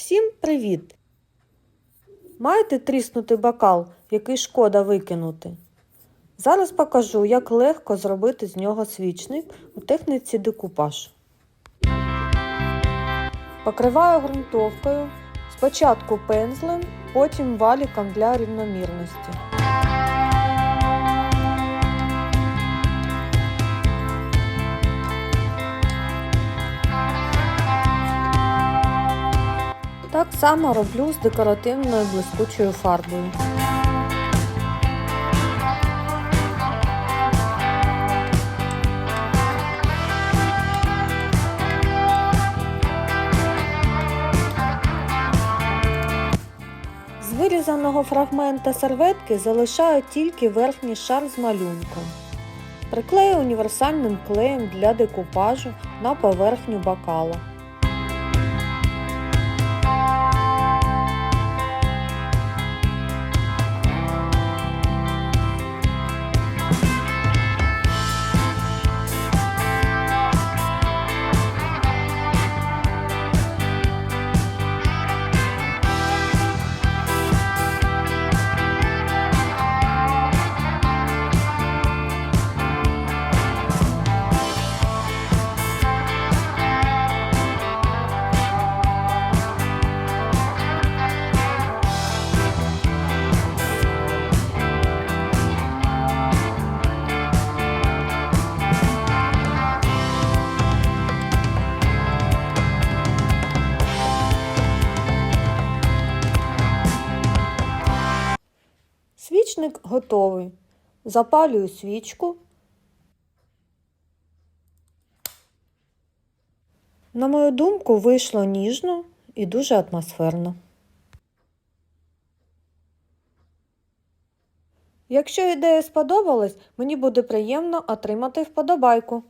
Всім привіт! Маєте тріснутий бокал, який шкода викинути? Зараз покажу, як легко зробити з нього свічник у техніці декупаж. Покриваю ґрунтовкою, спочатку пензлем, потім валіком для рівномірності. Так само роблю з декоративною блискучою фарбою. З вирізаного фрагмента серветки залишаю тільки верхній шар з малюнком. Приклею універсальним клеєм для декупажу на поверхню бокала. Свічник готовий. Запалюю свічку. На мою думку, вийшло ніжно і дуже атмосферно. Якщо ідея сподобалась, мені буде приємно отримати вподобайку.